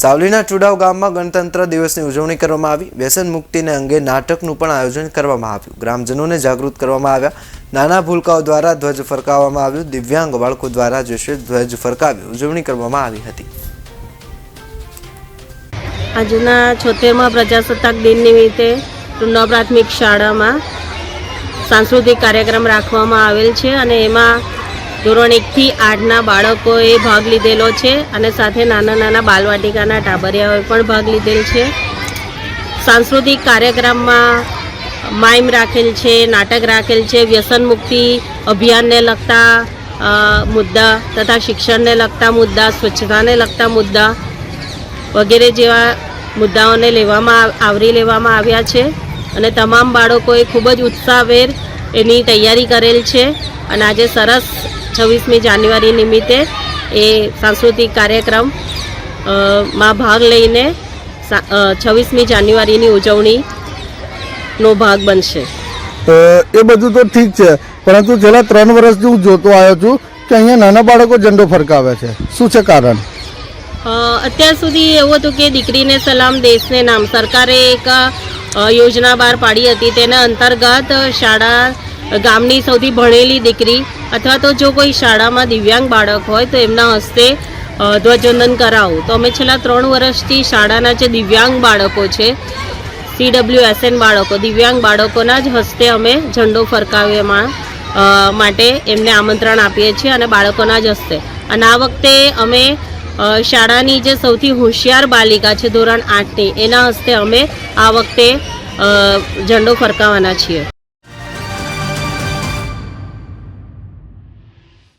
સાવલીના ચુડાવ ગામમાં ગણતંત્ર દિવસની ઉજવણી કરવામાં આવી. વ્યસન મુક્તિને અંગે નાટકનું પણ આયોજન કરવામાં આવ્યું. ગ્રામજનોને જાગૃત કરવામાં આવ્યા. નાના ભૂલકાઓ દ્વારા ધ્વજ ફરકાવવામાં આવ્યું. દિવ્યાંગ બાળકો દ્વારા જશે ધ્વજ ફરકાવી ઉજવણી કરવામાં આવી હતી. આજના છોતેરમાં પ્રજાસત્તાક દિન નિમિત્તે ટુંડા પ્રાથમિક શાળામાં સાંસ્કૃતિક કાર્યક્રમ રાખવામાં આવેલ છે અને એમાં ધોરણ એકથી આઠના બાળકોએ ભાગ લીધેલો છે અને સાથે નાના નાના બાલવાટિકાના ટાબરિયાઓએ પણ ભાગ લીધેલ છે. સાંસ્કૃતિક કાર્યક્રમમાં માઇમ રાખેલ છે, નાટક રાખેલ છે, વ્યસન મુક્તિ અભિયાનને લગતા મુદ્દા તથા શિક્ષણને લગતા મુદ્દા, સ્વચ્છતાને લગતા મુદ્દા વગેરે જેવા મુદ્દાઓને લેવામાં આવરી લેવામાં આવ્યા છે. અને તમામ બાળકોએ ખૂબ જ ઉત્સાહભેર એની તૈયારી કરેલ છે અને આજે સરસ છવ્વીસમી જાન્યુઆરી નિમિત્તે એ સાંસ્કૃતિક કાર્યક્રમમાં ભાગ લઈને છવ્વીસમી જાન્યુઆરીની ઉજવણીનો ભાગ બનશે. એ બધું તો ઠીક છે પરંતુ છેલ્લા ત્રણ વર્ષથી હું જોતો આવ્યો છું કે અહીંયા નાના બાળકો ઝંડો ફરકાવે છે. શું છે કારણ? અત્યાર સુધી એવું હતું કે દીકરીને સલામ દેશને નામ. સરકારે એક યોજના બહાર પાડી હતી. તેના અંતર્ગત શાળા ગામની સૌથી ભણેલી દીકરી અથવા તો જો કોઈ શાળામાં દિવ્યાંગ બાળક હોય તો એમના હસ્તે ધ્વજવંદન કરાવવું તો અમે છેલ્લા ત્રણ વર્ષથી શાળાના જે દિવ્યાંગ બાળકો છે સીડબ્લ્યુએસએન બાળકો, દિવ્યાંગ બાળકોના જ હસ્તે અમે ઝંડો ફરકાવવામાં માટે એમને આમંત્રણ આપીએ છીએ અને બાળકોના જ હસ્તે. અને આ વખતે અમે શાળાની જે સૌથી હોશિયાર બાલિકા છે ધોરણ આઠની, એના હસ્તે અમે આ વખતે ઝંડો ફરકાવવાના છીએ.